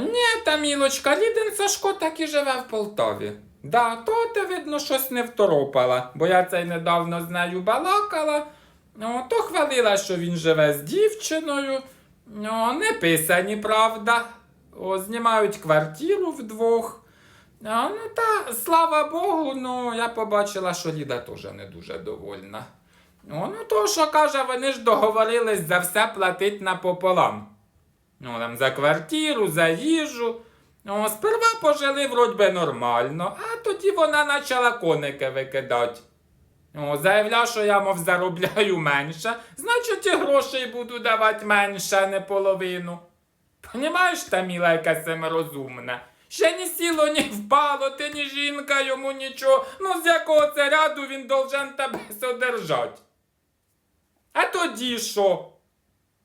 Ні, та мілочка, Лідин Сашко так і живе в Полтаві. Да, то ти, видно, щось не второпала, бо я цей недавно з нею балакала. О, то хвалила, що він живе з дівчиною. О, не писані, правда. О, знімають квартиру вдвох. Ну та, слава Богу, ну я побачила, що Ліда теж не дуже довольна. О, ну то, що каже, вони ж договорились за все платить напополам. Ну, там за квартиру, за їжу. О, сперва пожили вроді би нормально, а тоді вона почала коники викидати. О, заявля, що я, мов, заробляю менше, значить і грошей буду давати менше, а не половину. Понімаєш, та міла яка семирозумна? Ще ні сіло, ні впало, ти ні жінка йому нічого. Ну з якого це ряду він должен тебе содержать. А тоді що?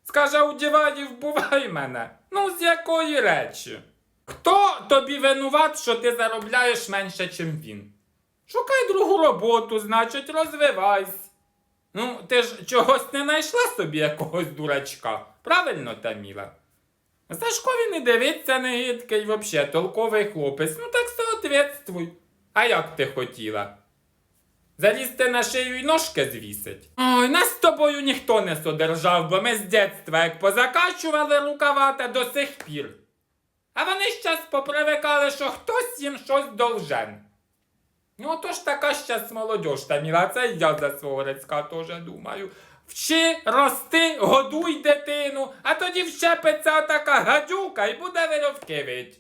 Скаже, удівай і вбувай мене. Ну, з якої речі? Хто тобі винуват, що ти заробляєш менше, чим він? Шукай другу роботу, значить, розвивайся. Ну, ти ж чогось не знайшла собі якогось дурачка. Правильно, Таміла? Сашкові не дивиться не гидкий, вообще толковий хлопець. Ну так соответствуй. А як ти хотіла? Залізти на шию і ножки звісить. Ой, нас з тобою ніхто не содержав, бо ми з дитинства як позакачували рукава та до сих пір. А вони щас попривикали, що хтось їм щось должен. Ну, то ж така щас молодь та міла, це я за свого рецька теж думаю. Вчи, рости, годуй дитину, а тоді вщепиться така гадюка і буде вировки вить.